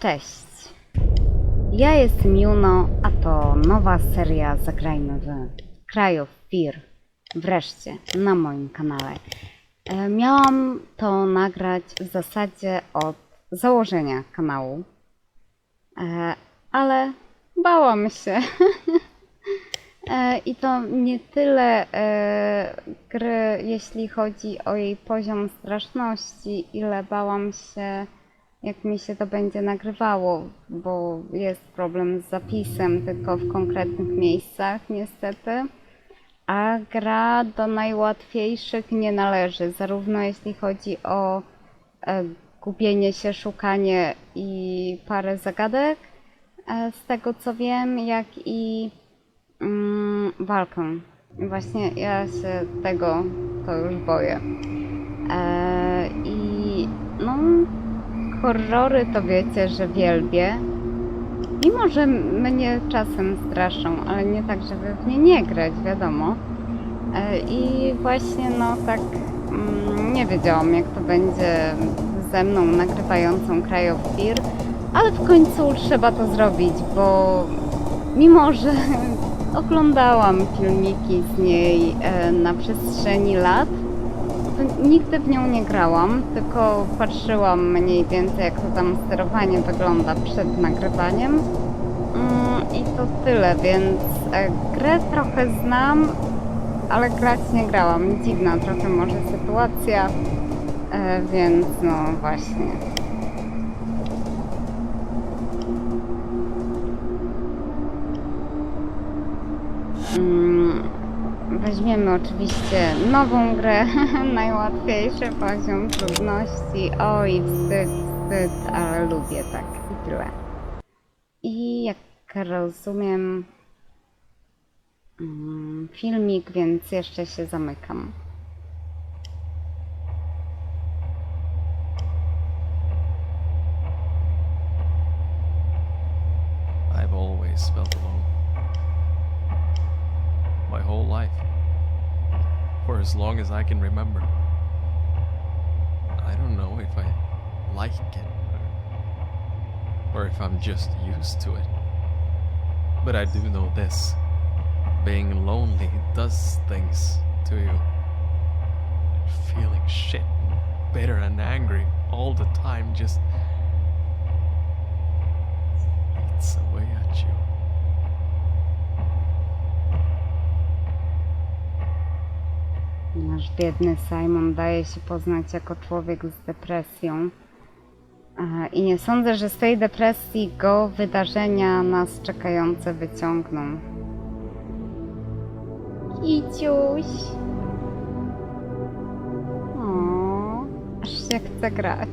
Cześć. Ja jestem Juno, a to nowa seria Zagrajmy w Krajów Fir. Wreszcie, na moim kanale. E, Miałam to nagrać w zasadzie od założenia kanału, e, ale bałam się. E, I to nie tyle gry, jeśli chodzi o jej poziom straszności, ile bałam się, jak mi się to będzie nagrywało, bo jest problem z zapisem tylko w konkretnych miejscach, niestety. A gra do najłatwiejszych nie należy, zarówno jeśli chodzi o e, gubienie się, szukanie i parę zagadek, e, z tego co wiem, jak i mm, walkę. Właśnie ja się tego to już boję. E, I no, horrory to wiecie, że wielbię. Mimo, że mnie czasem straszą, ale nie tak, żeby w nie nie grać, wiadomo. E, I właśnie no tak mm, nie wiedziałam jak to będzie ze mną nagrywającą Cry of Fear, ale w końcu trzeba to zrobić, bo mimo, że oglądałam filmiki z niej e, na przestrzeni lat, nigdy w nią nie grałam, tylko patrzyłam mniej więcej jak to tam sterowanie wygląda przed nagrywaniem. Mm, I to tyle, więc e, grę trochę znam, ale grać nie grałam. Dziwna trochę może sytuacja, e, więc no właśnie. Mm, Weźmiemy oczywiście nową grę, najłatwiejszy poziom trudności. Oj, wstyd, wstyd, ale lubię tak i tyle. I jak rozumiem, mm, filmik, więc jeszcze się zamykam. As long as I can remember. I don't know if I like it or, or if I'm just used to it. But I do know this being lonely does things to you. Feeling shit, and bitter and angry all the time just Nasz biedny Simon daje się poznać jako człowiek z depresją. E, I nie sądzę, że z tej depresji go wydarzenia nas czekające wyciągną. Kiciuś! O, aż się chce grać.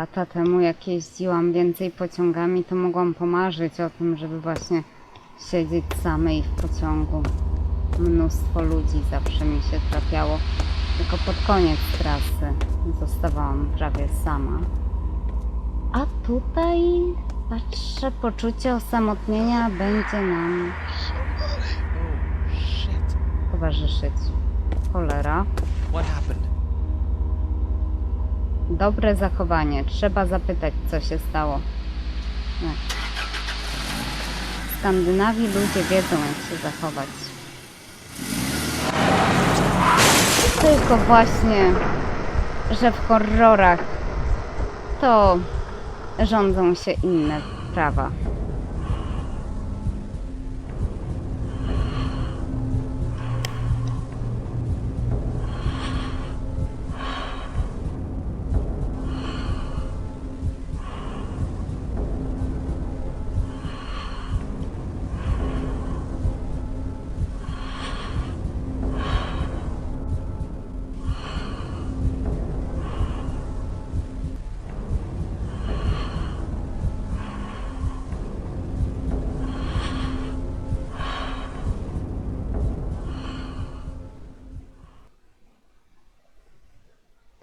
Lata temu, jak jeździłam więcej pociągami, to mogłam pomarzyć o tym, żeby właśnie siedzieć samej w pociągu. Mnóstwo ludzi zawsze mi się trafiało. Tylko pod koniec trasy zostawałam prawie sama. A tutaj, patrzę, poczucie osamotnienia będzie nam Oh, towarzyszyć. Cholera. What happened? Dobre zachowanie. Trzeba zapytać, co się stało. W Skandynawii ludzie wiedzą, jak się zachować. Tylko właśnie, że w horrorach to rządzą się inne prawa.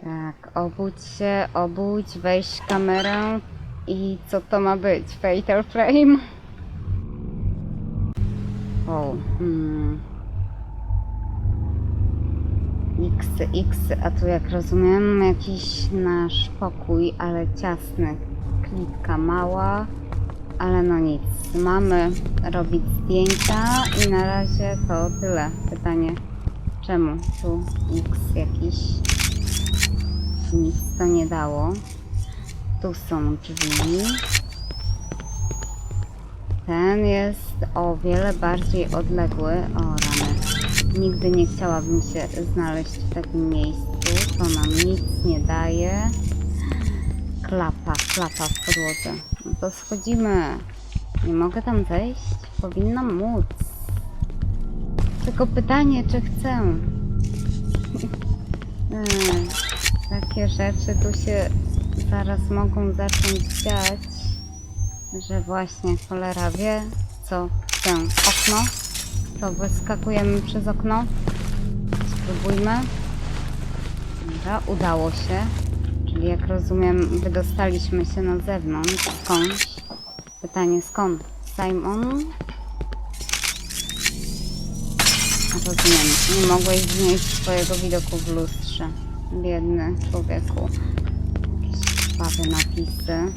Tak, obudź się, obudź, weź kamerę i co to ma być? Fatal Frame? O, hmm. X, X, a tu jak rozumiem jakiś nasz pokój, ale ciasny. Klitka mała, ale no nic. Mamy robić zdjęcia i na razie to tyle. Pytanie, czemu tu X jakiś? Nic to nie dało. Tu są drzwi. Ten jest o wiele bardziej odległy. O rany. Nigdy nie chciałabym się znaleźć w takim miejscu. To nam nic nie daje. Klapa, klapa w podłodze. No to schodzimy. Nie mogę tam zejść? Powinnam móc. Tylko pytanie, czy chcę. Eee, takie rzeczy tu się zaraz mogą zacząć dziać, że właśnie cholera wie, co chcę. Okno? To wyskakujemy przez okno? Spróbujmy. Dobra, udało się. Czyli jak rozumiem, wydostaliśmy się na zewnątrz skądś. Pytanie skąd? Simon? Rozumiem. Nie mogłeś znieść swojego widoku w lustrze. Biedny człowieku. Jakieś krwawe napisy.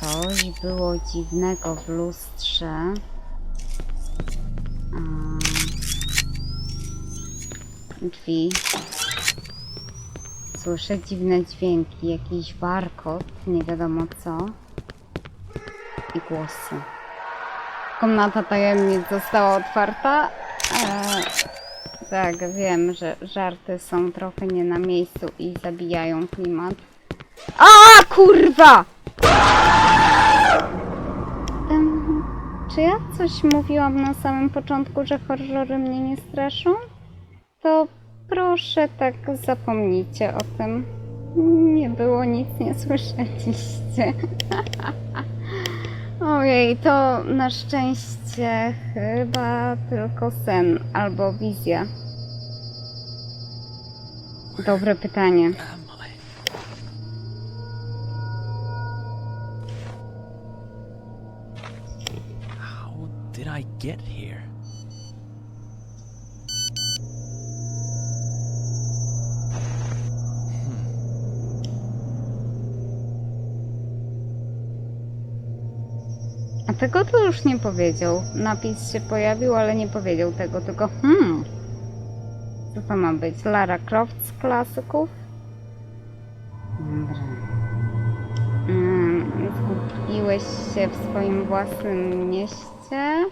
Coś było dziwnego w lustrze. Drzwi. Słyszę dziwne dźwięki, jakiś warkot, nie wiadomo co. I głosy. Komnata tajemnic została otwarta. Eee, tak, wiem, że żarty są trochę nie na miejscu i zabijają klimat. A kurwa! Em, czy ja coś mówiłam na samym początku, że horrory mnie nie straszą? To proszę tak zapomnijcie o tym. Nie było nic, nie słyszeliście. Ojej, to na szczęście chyba tylko sen albo wizja. Dobre pytanie. I? How did I get here? A tego to już nie powiedział. Napis się pojawił, ale nie powiedział tego, tylko hmm. Co to ma być? Lara Croft z klasyków? Dobra. Mm, zgubiłeś się w swoim własnym mieście?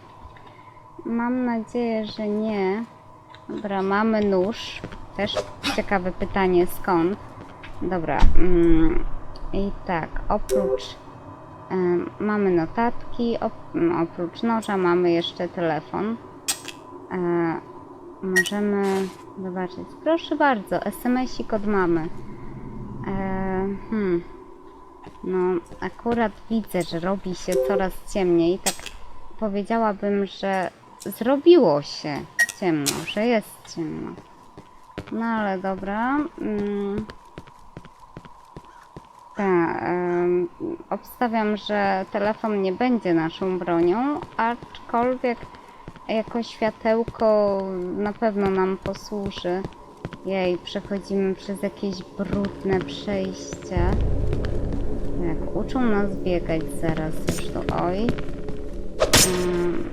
Mam nadzieję, że nie. Dobra, mamy nóż. Też ciekawe pytanie skąd. Dobra. Mm, I tak, oprócz Mamy notatki, oprócz noża mamy jeszcze telefon. E, możemy zobaczyć. Proszę bardzo, SMS-ik od mamy. Eee, hmm. No, akurat widzę, że robi się coraz ciemniej. Tak powiedziałabym, że zrobiło się ciemno, że jest ciemno. No ale dobra. Mm. Tak, obstawiam, że telefon nie będzie naszą bronią, aczkolwiek jako światełko na pewno nam posłuży. Jej, przechodzimy przez jakieś brudne przejścia. Jak uczą nas biegać zaraz już tu, oj. Mm.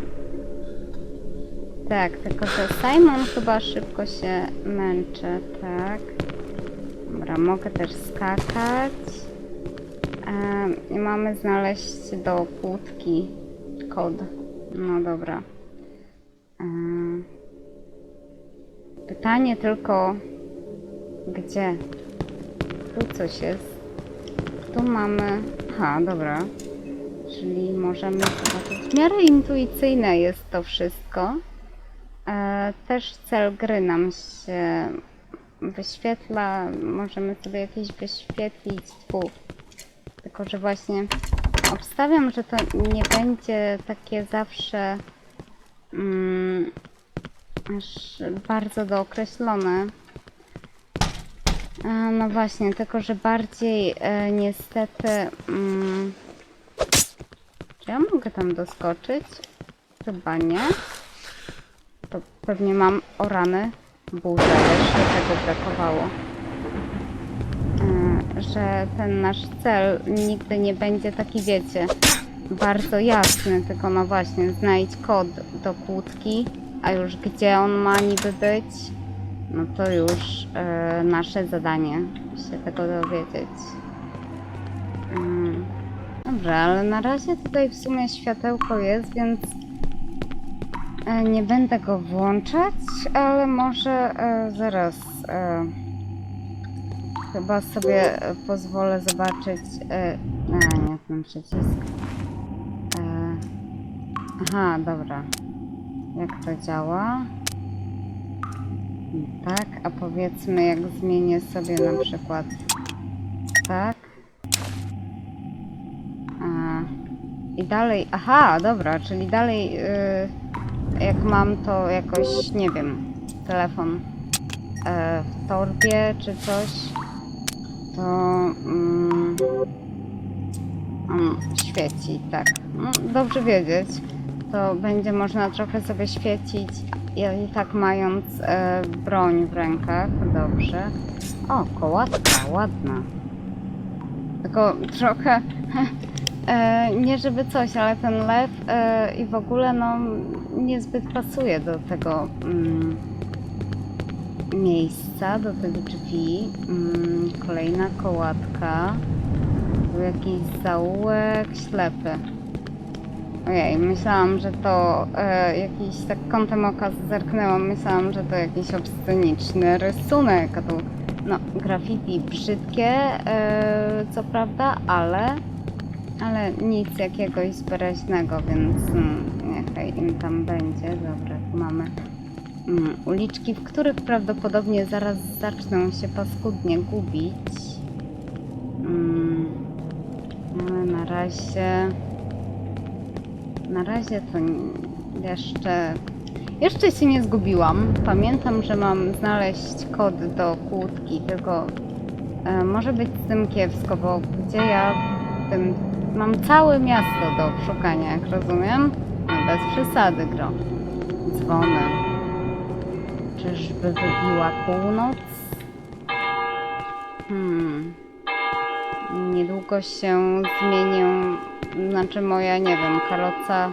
Tak, tylko że Simon chyba szybko się męczy, tak. Dobra, mogę też skakać. I mamy znaleźć do kłódki kod. No dobra. Em, Pytanie tylko, gdzie? Tu coś jest. Tu mamy. Aha, dobra. Czyli możemy. W miarę intuicyjne jest to wszystko. E, też cel gry nam się wyświetla. Możemy sobie jakieś wyświetlić. Tu. Tylko, że właśnie obstawiam, że to nie będzie takie zawsze mm, aż bardzo dookreślone. E, No właśnie, tylko że bardziej e, niestety. Mm, czy ja mogę tam doskoczyć? Chyba nie. To pewnie mam o rany. Burzę, jeszcze tego brakowało. Że ten nasz cel nigdy nie będzie taki, wiecie, bardzo jasny, tylko no właśnie, znajdź kod do kłódki, a już gdzie on ma niby być, no to już e, nasze zadanie się tego dowiedzieć. Mm. Dobrze, ale na razie tutaj w sumie światełko jest, więc e, nie będę go włączać, ale może e, zaraz e, chyba sobie e, pozwolę zobaczyć. E, a, nie ten przycisk. E, aha, dobra. Jak to działa? Tak, a powiedzmy jak zmienię sobie na przykład tak. A, I dalej, aha, dobra, czyli dalej y, jak mam to jakoś, nie wiem, telefon e, w torbie czy coś, to mm, on świeci, tak. No, dobrze wiedzieć. To będzie można trochę sobie świecić, i tak mając e, broń w rękach. Dobrze. O, kołatka, ładna. Tylko trochę. E, nie żeby coś, ale ten lew e, i w ogóle no niezbyt pasuje do tego mm, miejsca, do tych drzwi. Mm, kolejna kołatka. Tu jakiś zaułek ślepy. Ojej, myślałam, że to e, jakiś tak kątem oka zerknęłam, myślałam, że to jakiś obsceniczny rysunek, a tu no graffiti brzydkie, e, co prawda, ale ale nic jakiegoś wyraźnego, więc mm, niechaj im tam będzie. Dobra, mamy uliczki, w których prawdopodobnie zaraz zaczną się paskudnie gubić. Mm, ale na razie... Na razie to jeszcze... Jeszcze się nie zgubiłam. Pamiętam, że mam znaleźć kod do kłódki, tylko e, może być z tym kiepsko, bo gdzie ja tym... Mam całe miasto do szukania, jak rozumiem. No bez przesady, gro. Dzwony. Czyżby wybiła północ? Hmm. Niedługo się zmienię, znaczy moja, nie wiem, karoca,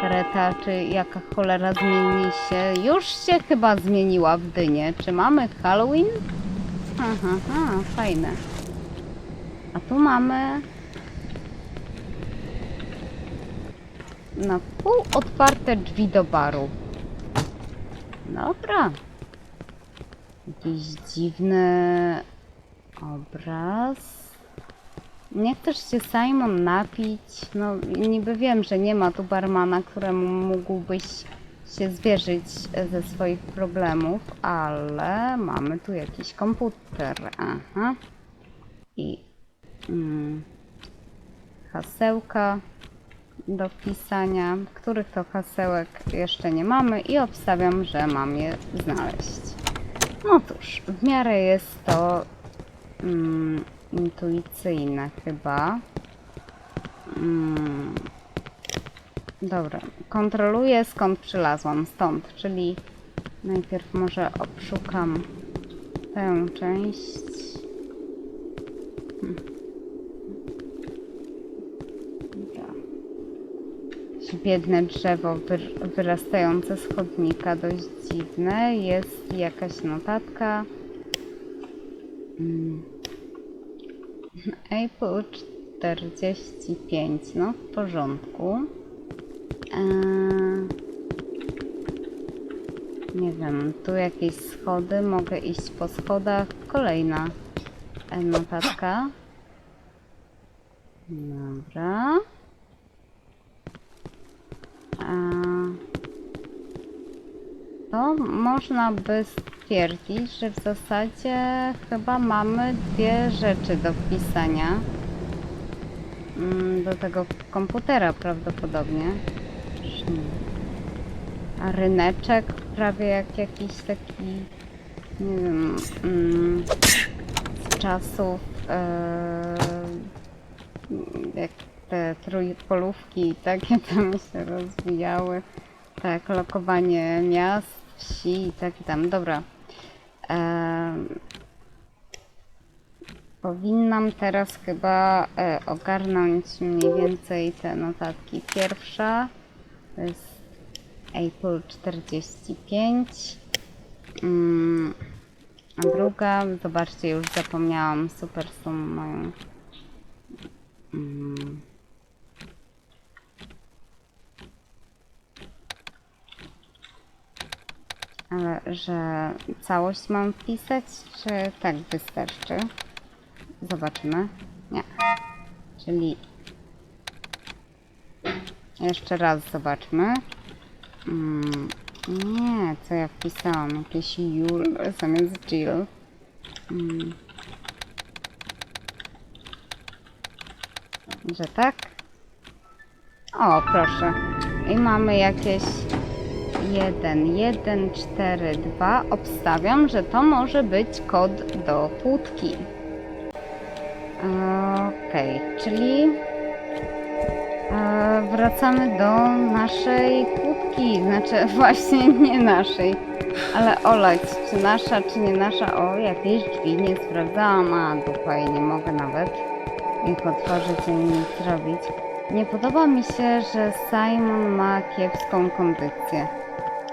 kareta, czy jaka cholera zmieni się. Już się chyba zmieniła w Dynie. Czy mamy Halloween? Aha, aha, fajne. A tu mamy na pół otwarte drzwi do baru. Dobra. Jakiś dziwny obraz. Nie chcesz się Simon napić? No niby wiem, że nie ma tu barmana, któremu mógłbyś się zwierzyć ze swoich problemów, ale mamy tu jakiś komputer. Aha. I mm, hasełka do wpisania, których to hasełek jeszcze nie mamy i obstawiam, że mam je znaleźć. Cóż, w miarę jest to mm, intuicyjne chyba. Mm, dobra, kontroluję skąd przylazłam, stąd, czyli najpierw może obszukam tę część. Hmm. Dobra. Jakieś Biedne drzewo wyr- wyrastające z chodnika, dość dziwne. Jest jakaś notatka. Mm. Apple 45, no w porządku. Eee, nie wiem, tu jakieś schody, mogę iść po schodach. Kolejna notatka. Dobra. To można by stwierdzić, że w zasadzie chyba mamy dwie rzeczy do wpisania mm, do tego komputera prawdopodobnie. A ryneczek prawie jak jakiś taki, nie wiem, mm, z czasów, e, jak te trójpolówki takie tam się rozwijały. Tak, lokowanie miast, wsi i tak tam. Dobra. Em, Powinnam teraz chyba e, ogarnąć mniej więcej te notatki. Pierwsza to jest Apple 45. Mm, a druga, zobaczcie, już zapomniałam super sum moją. Mm. Ale że całość mam wpisać, czy tak wystarczy? Zobaczymy. Nie. Czyli jeszcze raz zobaczmy. Mm, nie, co ja wpisałam? Jakieś Jul zamiast Jill. Mm. Że tak? O, proszę. I mamy jakieś 1, 1, 4, 2. Obstawiam, że to może być kod do kłódki. Okej, czyli e, wracamy do naszej kłódki. Znaczy, właśnie nie naszej, ale olać, czy nasza, czy nie nasza. O, jakieś drzwi nie sprawdzałam, a dupa i nie mogę nawet ich otworzyć ani nic zrobić. Nie podoba mi się, że Simon ma kiepską kondycję.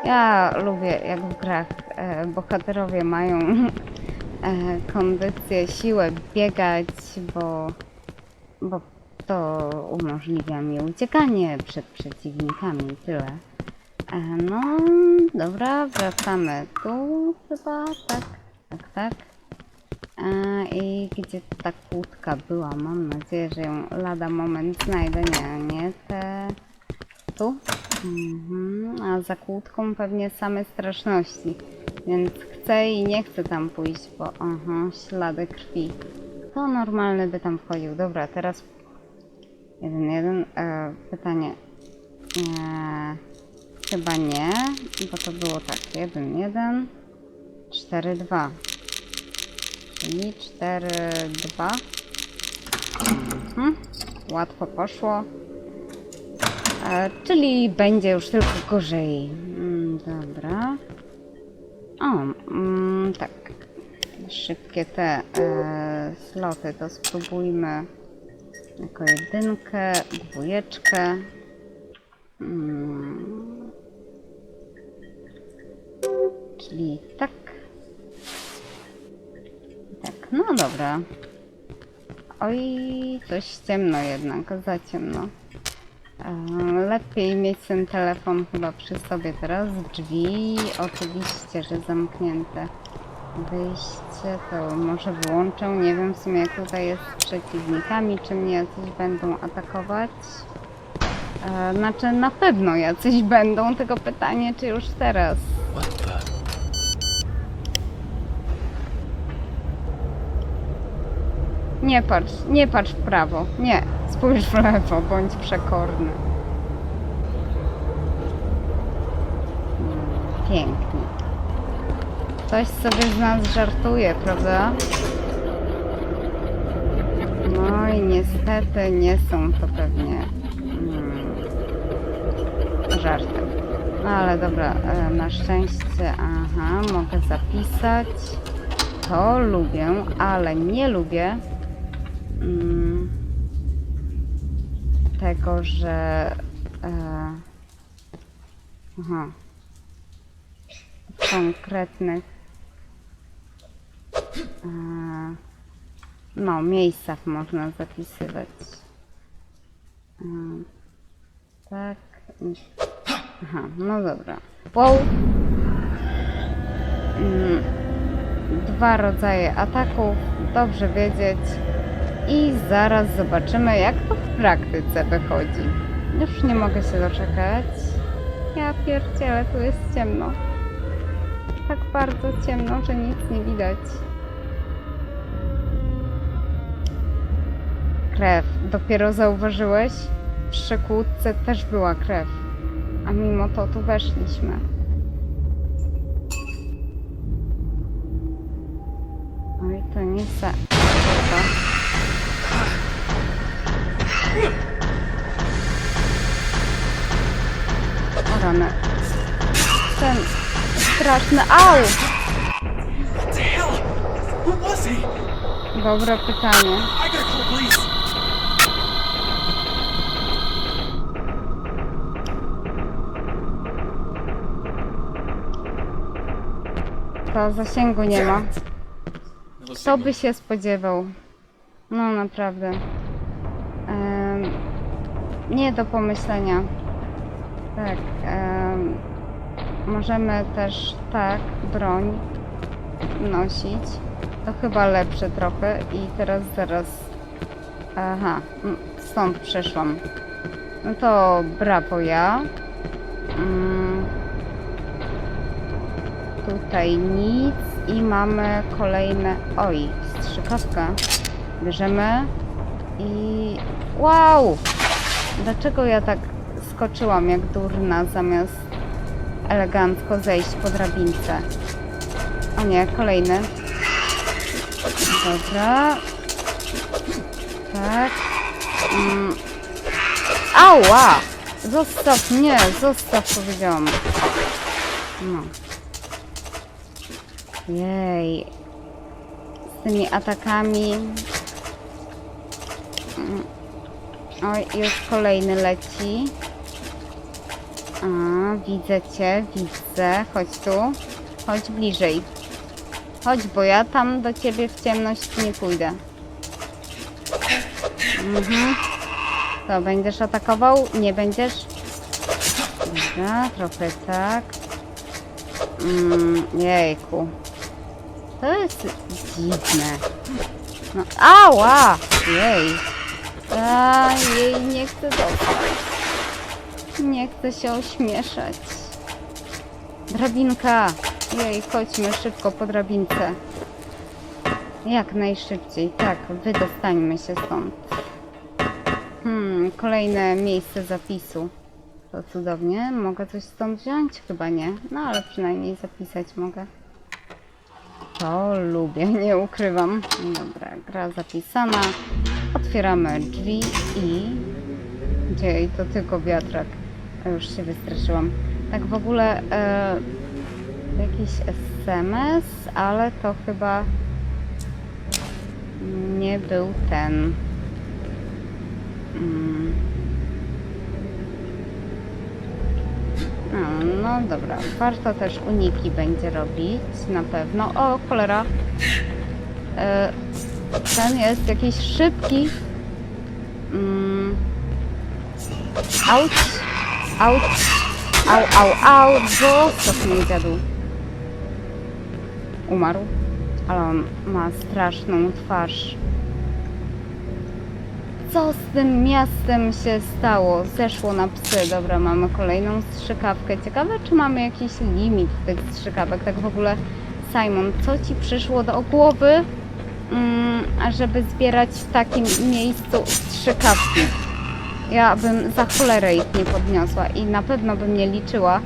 Ja lubię, jak w grach e, bohaterowie mają e, kondycję, siłę biegać, bo, bo to umożliwia mi uciekanie przed przeciwnikami. Tyle. E, no, dobra, wracamy tu chyba, tak, tak, tak. E, I gdzie ta kłódka była? Mam nadzieję, że ją lada moment znajdę. Nie, nie te Mhm. A za kłódką pewnie same straszności. Więc chcę i nie chcę tam pójść, bo aha, ślady krwi. To normalny by tam wchodził. Dobra, teraz jeden, jeden. E, pytanie. E, chyba nie, bo to było tak. Jeden, jeden. Cztery, dwa. Czyli cztery, dwa. Mhm. Łatwo poszło. Czyli będzie już tylko gorzej. Mm, dobra. O, mm, tak. Szybkie te e, sloty to spróbujmy jako jedynkę, dwójeczkę. Mm. Czyli tak. Tak, no dobra. Oj, coś ciemno jednak, za ciemno. Lepiej mieć ten telefon chyba przy sobie teraz. Drzwi oczywiście, że zamknięte. Wyjście to może wyłączę. Nie wiem w sumie jak tutaj jest z przeciwnikami, czy mnie jacyś będą atakować. Znaczy na pewno jacyś będą, tylko pytanie, czy już teraz. What the? Nie patrz, nie patrz w prawo. Nie, spójrz w lewo, bądź przekorny. Mm, Pięknie. Ktoś sobie z nas żartuje, prawda? No i niestety nie są to pewnie mm, żarty. No ale dobra, e, na szczęście, aha, mogę zapisać. To lubię, ale nie lubię mm, tego, że. E, aha. Konkretnych. E, no, miejscach można zapisywać. E, tak. Aha, no dobra. Wow. Mm, dwa rodzaje ataków, dobrze wiedzieć. I zaraz zobaczymy, jak to w praktyce wychodzi. Już nie mogę się doczekać. Ja pierdzielę, tu jest ciemno. Tak bardzo ciemno, że nic nie widać. Krew. Dopiero zauważyłeś? W przekłódce też była krew. A mimo to tu weszliśmy. Oj, to nie za... Rany. Ten straszny... Au! Dobre pytanie. To zasięgu nie ma. Kto by się spodziewał? No naprawdę. Em, nie do pomyślenia. Tak. em, możemy też tak broń nosić. To chyba lepsze trochę. I teraz zaraz. Aha, stąd przeszłam. No to brawo ja. Mm, tutaj nic i mamy kolejne. Oj, strzykawka. Bierzemy i. Wow! Dlaczego ja tak skoczyłam jak durna zamiast elegancko zejść po drabince? O nie, kolejny. Dobra. Tak. Mm. Ała! Zostaw mnie, zostaw powiedziałam. No. Jej. Z tymi atakami. Mm. Oj, już kolejny leci. A, widzę cię, widzę. Chodź tu. Chodź bliżej. Chodź, bo ja tam do ciebie w ciemność nie pójdę. Mhm. To będziesz atakował? Nie będziesz? Dobra, trochę tak. Mm, jejku. To jest dziwne. No, ała! Jej. A, jej nie chcę dostać. Nie chcę się ośmieszać. Drabinka! Jej, chodźmy szybko po drabince. Jak najszybciej. Tak, wydostańmy się stąd. Hmm, kolejne miejsce zapisu. To cudownie. Mogę coś stąd wziąć? Chyba nie. No ale przynajmniej zapisać mogę. To lubię, nie ukrywam. Dobra, gra zapisana. Otwieramy drzwi i... Gdzie to tylko wiatrak. A Już się wystraszyłam. Tak w ogóle e, jakiś SMS, ale to chyba nie był ten. Mm. No, no dobra, warto też uniki będzie robić, na pewno. O, cholera. E, ten jest jakiś szybki. Mm. Auć, au, au, au, zostaw mnie dziadu. Umarł, ale on ma straszną twarz. Co z tym miastem się stało? Zeszło na psy. Dobra, mamy kolejną strzykawkę. Ciekawe, czy mamy jakiś limit tych strzykawek. Tak w ogóle, Simon, co ci przyszło do głowy, mm, żeby zbierać w takim miejscu strzykawki? Ja bym za cholerę ich nie podniosła i na pewno bym nie liczyła,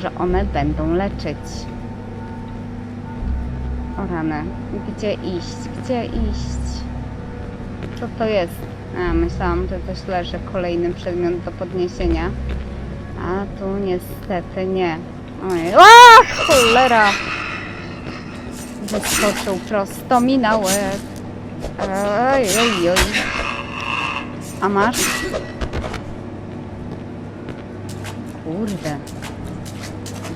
że one będą leczyć. O rany, gdzie iść? Gdzie iść? Co to jest? A, myślałam, że coś leży, kolejny przedmiot do podniesienia. A tu niestety nie. Oj, a, cholera! Wyskoczył prosto mi na łeb. Oj. A masz? Kurde.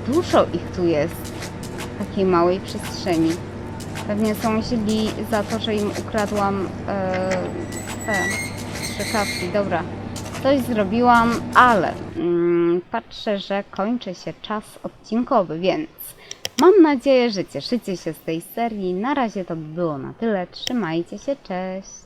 Dużo ich tu jest. W takiej małej przestrzeni. Pewnie są źli za to, że im ukradłam e, te strzykawki. Dobra, coś zrobiłam, ale mm, patrzę, że kończy się czas odcinkowy, więc mam nadzieję, że cieszycie się z tej serii. Na razie to by było na tyle. Trzymajcie się, cześć!